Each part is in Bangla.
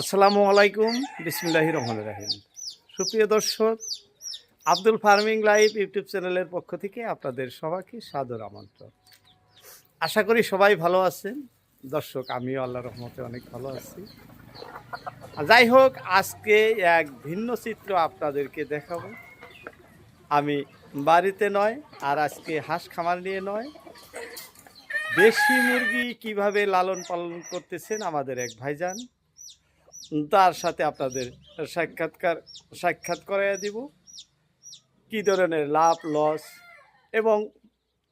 আসসালামু আলাইকুম বিসমিল্লাহ রহমান রাহিম। সুপ্রিয় দর্শক, আব্দুল ফার্মিং লাইভ ইউটিউব চ্যানেলের পক্ষ থেকে আপনাদের সবাইকে সাদর আমন্ত্রণ। আশা করি সবাই ভালো আছেন। দর্শক, আমিও আল্লাহ রহমতে অনেক ভালো আছি। যাই হোক, আজকে এক ভিন্ন চিত্র আপনাদেরকে দেখাবো। আমি বাড়িতে নয়, আর আজকে হাঁস খামার নিয়ে নয়। দেশি মুরগি কীভাবে লালন পালন করতেছেন আমাদের এক ভাইজান। তার সাথে আপনাদের সাক্ষাৎকার, সাক্ষাৎ করাইয়া দিব। কী ধরনের লাভ, লস এবং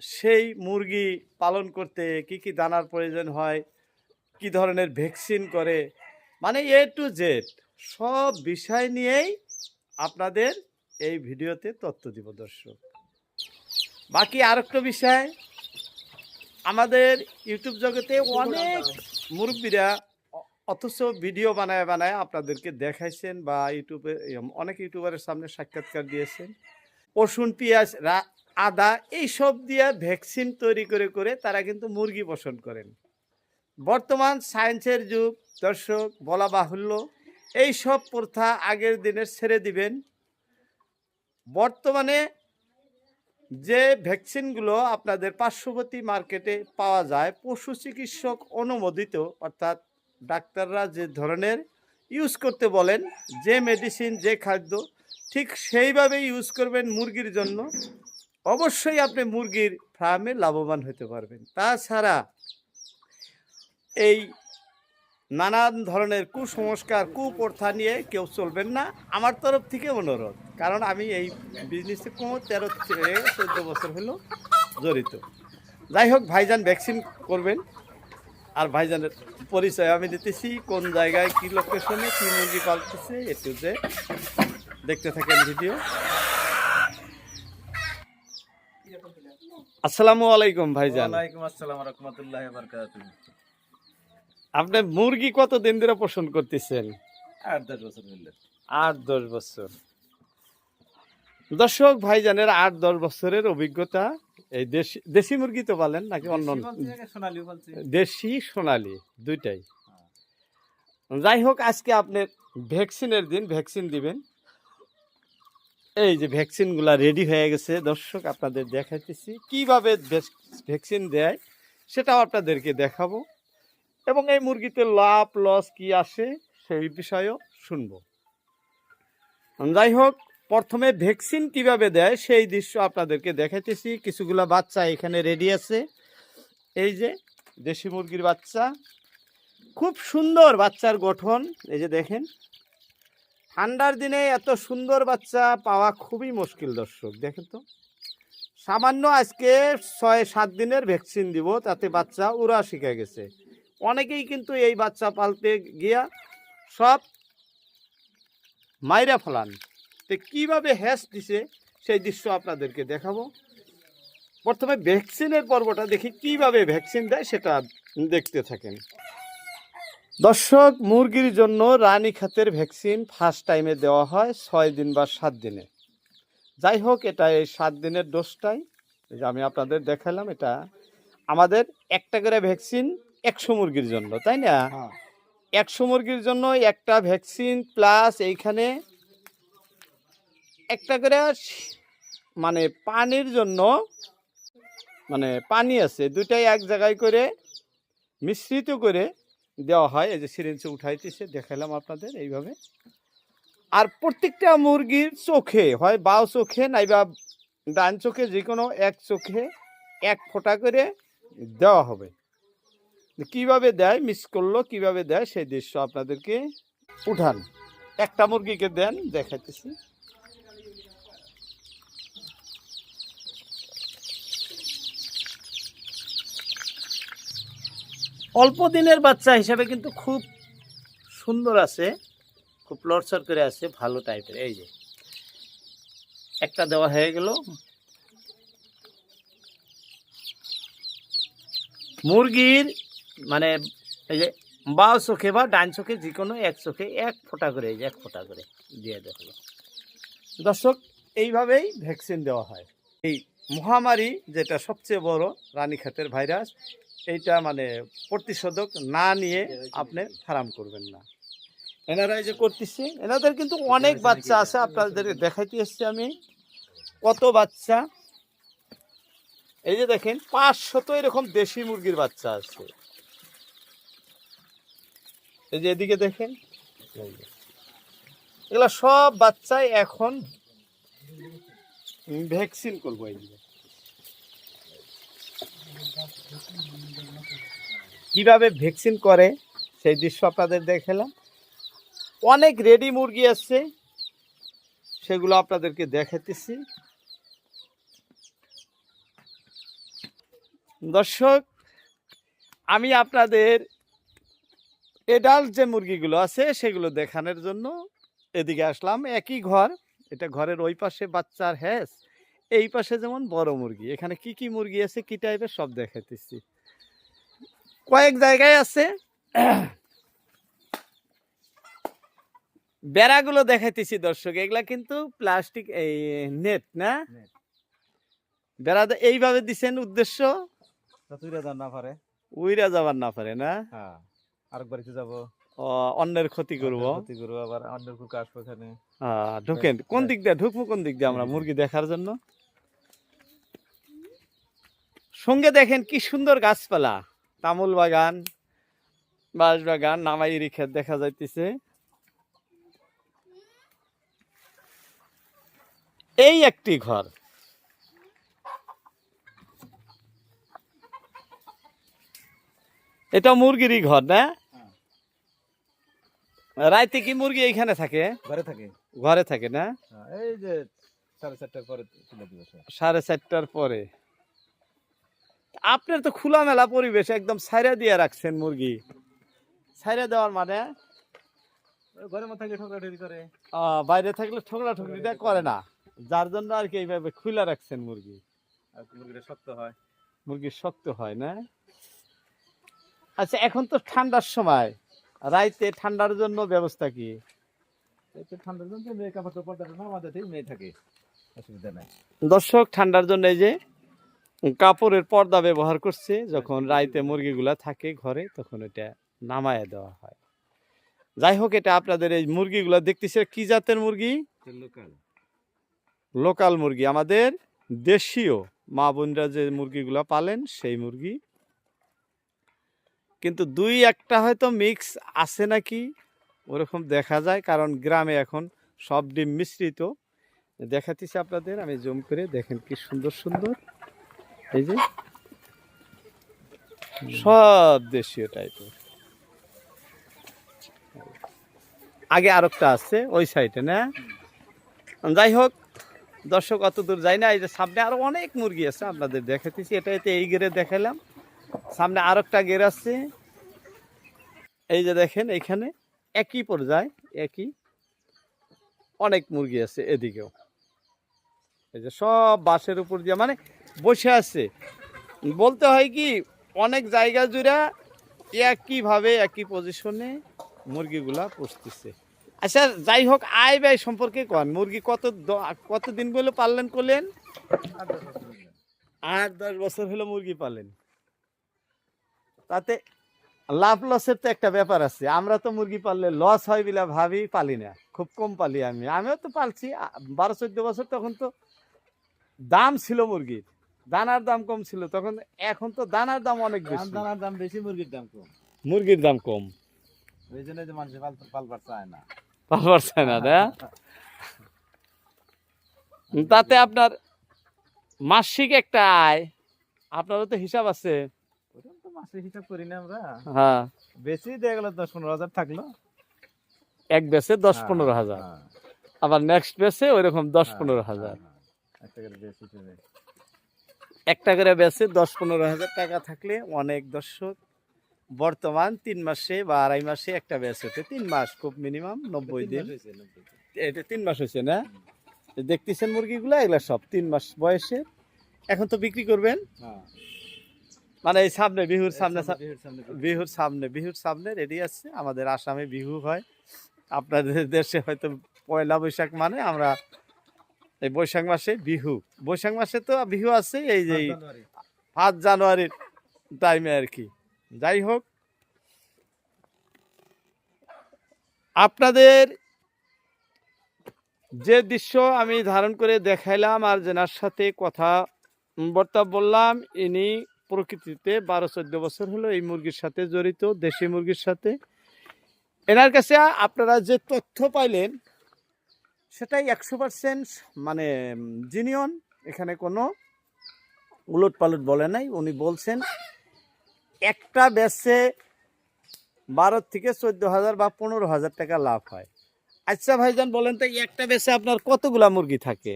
সেই মুরগি পালন করতে কি কি দানার প্রয়োজন হয়, কি ধরনের ভ্যাকসিন করে মানে এ টু জেড সব বিষয় নিয়েই আপনাদের এই ভিডিওতে তথ্য দিব দর্শক। বাকি আরেকটা বিষয় আমাদের ইউটিউব জগতে অনেক মুরব্বীরা অথচ ভিডিও বানায় বানায় আপনাদেরকে দেখাইছেন বা ইউটিউবে অনেক ইউটিউবারের সামনে সাক্ষাৎকার দিয়েছেন। রসুন, পেঁয়াজ আদা, এইসব দিয়ে ভ্যাকসিন তৈরি করে করে তারা কিন্তু মুরগি পোষণ করেন। বর্তমান সায়েন্সের যুগ, দর্শক, বলা বাহুল্য এই সব প্রথা আগের দিনের ছেড়ে দিবেন। বর্তমানে যে ভ্যাকসিনগুলো আপনাদের পার্শ্ববর্তী মার্কেটে পাওয়া যায়, পশু চিকিৎসক অনুমোদিত, অর্থাৎ ডাক্তাররা যে ধরনের ইউজ করতে বলেন, যে মেডিসিন যে খাদ্য, ঠিক সেইভাবে ইউজ করবেন মুরগির জন্য, অবশ্যই আপনি মুরগির ফার্মে লাভবান হতে পারবেন। তাছাড়া এই নানান ধরনের কুসংস্কার, কুপ্রথা নিয়ে কেউ চলবেন না। আমার তরফ থেকে অনুরোধ, কারণ আমি এই বিজনেসে কোনো তেরো থেকে চোদ্দ বছর হলো জড়িত। যাই হোক, ভাইজান ভ্যাকসিন করবেন। আর ভাইজানের পরিচয় আমি দিতেছি, কোন জায়গায়, কী লোকেশনে কী মুরগি পালতেছে একটু যে দেখতে থাকেন ভিডিও আসসালামু আলাইকুম ভাইজান। আসসালাম আপনি মুরগি কত দিন ধরে পোষণ করতেছেন? আট দশ বছর আট দশ বছর। দর্শক ভাইজানের আট দশ বছরের অভিজ্ঞতা এই দেশি দেশি মুরগি তো বলেন নাকি অন্য দেশি সোনালি দুইটাই। যাই হোক আজকে আপনি ভ্যাকসিনের দিন ভ্যাকসিন দিবেন। এই যে ভ্যাকসিনগুলা রেডি হয়ে গেছে। দর্শক আপনাদের দেখাইতেছি। কীভাবে ভ্যাকসিন দেয় সেটাও আপনাদেরকে দেখাবো। এবং এই মুরগিতে লাভ, লস কি আসে সেই বিষয়েও শুনব। যাই হোক, প্রথমে ভ্যাকসিন কীভাবে দেয় সেই দৃশ্য আপনাদেরকে দেখাইতেছি। কিছুগুলা বাচ্চা এখানে রেডি আছে। এই যে দেশি মুরগির বাচ্চা। খুব সুন্দর বাচ্চার গঠন। এই যে দেখেন, ঠান্ডার দিনে এত সুন্দর বাচ্চা পাওয়া খুবই মুশকিল দর্শক, দেখেন তো। সামান্য আজকে ছয় সাত দিনের ভ্যাকসিন দিব, তাতে বাচ্চা উড়া শিখে গেছে। অনেকেই কিন্তু এই বাচ্চা পালতে গিয়া সব মাইরা ফেলান। তো কীভাবে হ্যাস দিছে সেই দৃশ্য আপনাদেরকে দেখাবো। প্রথমে ভ্যাকসিনের পর্বটা দেখি, কীভাবে ভ্যাকসিন দেয় সেটা দেখতে থাকেন। দর্শক, মুরগির জন্য রানী খাতের ভ্যাকসিন ফার্স্ট টাইমে দেওয়া হয় ছয় দিন বা সাত দিনে। যাই হোক, এটা এই সাত দিনের ডোজটাই আমি আপনাদের দেখালাম, এটা আমাদের একটা করে ভ্যাকসিন একশো মুরগির জন্য তাই না? হ্যাঁ। একশো মুরগির জন্য একটা ভ্যাকসিন প্লাস এইখানে একটা করে মানে পানির জন্য মানে পানি আছে দুটাই এক জায়গায় করে মিশ্রিত করে দেওয়া হয়। এই যে সিরিঞ্জে উঠাইতেছে দেখালাম আপনাদের এইভাবে। আর প্রত্যেকটা মুরগির চোখে হয় বাও চোখে নাইবা ডান চোখে যে কোনো এক চোখে এক ফোঁটা করে দেওয়া হবে। কীভাবে দেয় মিস করল, কীভাবে দেয় সেই দৃশ্য আপনাদেরকে উঠান। একটা মুরগিকে দেন, দেখাইতেছি। অল্প দিনের বাচ্চা হিসাবে কিন্তু খুব সুন্দর আছে, খুব লড়চড় করে আছে, ভালো টাইপের এই যে, একটা দেওয়া হয়ে গেল। মুরগির মানে এই যে বাও চোখে বা ডান চোখে যে কোনো এক চোখে এক ফোঁটা করে এক ফোঁটা করে দিয়ে দেওয়া দর্শক, এইভাবেই ভ্যাকসিন দেওয়া হয়। এই মহামারী যেটা সবচেয়ে বড় রানীক্ষেতের ভাইরাস, এইটা মানে প্রতিষেধক না নিয়ে আপনি ফার্ম করবেন না। এনারা যে করতেছে, এনাদের কিন্তু অনেক বাচ্চা আছে, আপনাদের দেখাইতে এসছি আমি। কত বাচ্চা? এই যে দেখেন, পাঁচশত এরকম দেশি মুরগির বাচ্চা আছে। এই যে এদিকে দেখেন। এগুলা সব বাচ্চাই এখন ভ্যাকসিন করব এই যে। কীভাবে ভ্যাকসিন করে, সেই দৃশ্য আপনাদের দেখালাম অনেক রেডি মুরগি আছে, সেগুলো আপনাদেরকে দেখাতেছি দর্শক, আমি আপনাদের এডাল্ট যে মুরগিগুলো আছে সেগুলো দেখানোর জন্য এদিকে আসলাম। একই ঘর এটা ঘরের ওই পাশে বাচ্চার হ্যাস এই পাশে যেমন বড় মুরগি। এখানে কি কি মুরগি আছে কি টাইপের সব দেখাইতেছি। কয়েক জায়গায় আছে। বেড়াগুলো দেখাইতেছি দর্শক এগুলা কিন্তু প্লাস্টিক এই নেট না। বেড়া এইভাবে দিছেন উদ্দেশ্য? তুইরা যান না পারে। উইরা যাবার না পারে না? হ্যাঁ। আরেকবার কি যাব। অন্যের ক্ষতি করব। ক্ষতি করব আবার অন্যের কুক আসব এখানে। ঢুকেন। কোন দিক দিয়ে? ঢুকবো কোন দিক দিয়ে আমরা মুরগি দেখার জন্য? সঙ্গে দেখেন কি সুন্দর গাছপালা। তামুল বাগান বাঁশ বাগান নামাই ক্ষেত দেখা যাইতেছে। এই একটি ঘর। এটা মুরগিরই ঘর না? হ্যাঁ। রাইতে কি মুরগি এইখানে থাকে? ঘরে থাকে। ঘরে থাকে না? হ্যাঁ, এই যে সাড়ে চারটার পরে সাড়ে চারটার পরে। আপনার তো খোলামেলা পরিবেশ একদম ছাইরা দিয়ে রাখছেন মুরগি। ছাইরা দেওয়ার মানে? ঘরের মধ্যে করে। বাইরে থাকলে ঠোকরা ঠুকরিটা করে না। যার জন্য আর কি এইভাবে খুলে রাখছেন মুরগি। আর মুরগিটা শক্ত হয়। মুরগি শক্ত হয় না? আচ্ছা এখন তো ঠান্ডার সময়। রাইতে ঠান্ডার জন্য ব্যবস্থা কি? একটু ঠান্ডার জন্য মেয়ে কাপড় টাপড় না আমাদের মেয়ে থাকে। অসুবিধা নাই। দর্শক ঠান্ডার জন্য এই যে কাপড়ের পর্দা ব্যবহার করছে যখন রাইতে মুরগিগুলা থাকে ঘরে তখন এটা নামায় দেওয়া হয়। যাই হোক এটা আপনাদের এই মুরগিগুলা দেখতেছে কি জাতের মুরগি? লোকাল। লোকাল মুরগি। আমাদের দেশীয় মা বোনরা যে মুরগিগুলা পালেন সেই মুরগি কিন্তু দুই একটা হয়তো মিক্স আছে নাকি? ওরকম দেখা যায়, কারণ গ্রামে এখন সব ডিম মিশ্রিত। দেখাতেছি আপনাদের, আমি জুম করে দেখেন কি সুন্দর সুন্দর। এই যে। সব দেশীয় টাইপের আগে আরেকটা আছে, ওই সাইডে না? যাই হোক, দর্শক অত দূর যাই না, এই যে সামনে আরও অনেক মুরগি আছে, আপনাদের দেখাতেছি। এটা এতে এই গেরে দেখালাম। সামনে আর একটা গের আছে। এই যে দেখেন এখানে একই পর্যায় একই অনেক মুরগি আছে এদিকেও। এই যে সব বাঁশের উপর দিয়ে মানে বসে আছে। বলতে হয় কি অনেক জায়গা জুড়ে একইভাবে একই পজিশনে মুরগিগুলা পুষতেছে। আচ্ছা যাই হোক আয় ব্যয় সম্পর্কে কন। মুরগি কত কত দিন বলে পাললেন করলেন। আট দশ বছর হলো মুরগি পালেন। তাতে লাভ লসের তো একটা ব্যাপার আছে। আমরা তো মুরগি পাললে লস হয় বলে ভাবি পালি না। খুব কম পালি আমি। আমিও তো পালছি। বারো চোদ্দ বছর তখন তো দাম ছিল মুরগির। দানার দাম কম ছিল। তখন এখন তো দানার দাম অনেক বেশি। দানার দাম বেশি মুরগির দাম কম। মুরগির দাম কম। ওই জন্য যে মানুষ পাল পালবার চায় না। পালবার চায় না না? তাতে আপনার মাসিক একটা আয়। আপনারও তো হিসাব আছে। মাসের হিসাব করি না আমরা। হ্যাঁ। বেশি দিয়ে গেল দশ পনেরো হাজার থাকল। এক বেসে দশ হ্যাঁ, পনেরো হাজার। হ্যাঁ, আবার নেক্সট বেসে ওইরকম দশ হ্যাঁ, পনেরো হাজার। একটা করে বেসে দশ পনেরো হাজার টাকা থাকলে অনেক দর্শক বর্তমান তিন মাসে বা আড়াই মাসে একটা ব্যাস হতে তিন মাস খুব মিনিমাম নব্বই দিন। এটা তিন মাস হয়েছে না? দেখতেছেন মুরগিগুলো এগুলা সব তিন মাস বয়সে। এখন তো বিক্রি করবেন। মানে এই সামনে বিহুর সামনে বিহুর সামনে বিহুর সামনে রেডি আছে। আমাদের আসামে বিহু হয়। আপনাদের দেশে হয়তো পয়লা বৈশাখ মানে আমরা এই বৈশাখ মাসে বিহু। বৈশাখ মাসে তো বিহু আছে এই যে। পাঁচ জানুয়ারির টাইমে আর কি যাই হোক। আপনাদের যে দৃশ্য আমি ধারণ করে দেখাইলাম আর জেনার সাথে কথা বর্তা বললাম ইনি প্রকৃতিতে বারো চোদ্দ বছর হলো এই মুরগির সাথে জড়িত দেশি মুরগির সাথে। এনার কাছে আপনারা যে তথ্য পাইলেন সেটাই একশো পার্সেন্ট মানে জিনিয়ন এখানে কোনো উলট পালট বলে নাই উনি বলছেন একটা বেচে বারো থেকে চোদ্দ হাজার বা পনেরো হাজার টাকা লাভ হয়। আচ্ছা ভাইজান বলেন তো একটা বেচে আপনার কতগুলা মুরগি থাকে?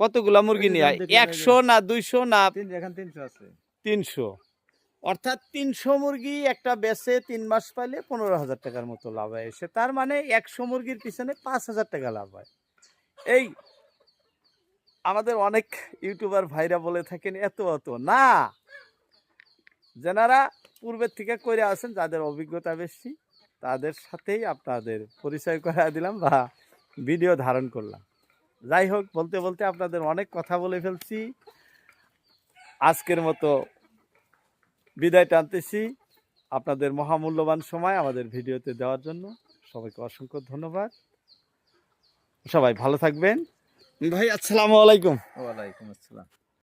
কতগুলা মুরগি নিয়ে একশো না দুইশো না এখন তিনশো আছে। তিনশো। অর্থাৎ তিনশো মুরগি একটা বেচে তিন মাস পাইলে পনেরো হাজার টাকার মতো লাভ হয় এসে। তার মানে একশো মুরগির পিছনে পাঁচ হাজার টাকা লাভ হয়। এই আমাদের অনেক ইউটিউবার ভাইরা বলে থাকেন, এত, অত। না। যেনারা পূর্বের থেকে করে আসেন যাদের অভিজ্ঞতা বেশি, তাদের সাথেই আপনাদের পরিচয় করা দিলাম বা ভিডিও ধারণ করলাম। যাই হোক, বলতে বলতে আপনাদের অনেক কথা বলে ফেলছি। আজকের মতো বিদায় টানতেছি। আপনাদের মহামূল্যবান সময় আমাদের ভিডিওতে দেওয়ার জন্য সবাইকে অসংখ্য ধন্যবাদ। সবাই ভালো থাকবেন। ভাই, আসসালামু আলাইকুম। ওয়ালাইকুম আসসালাম।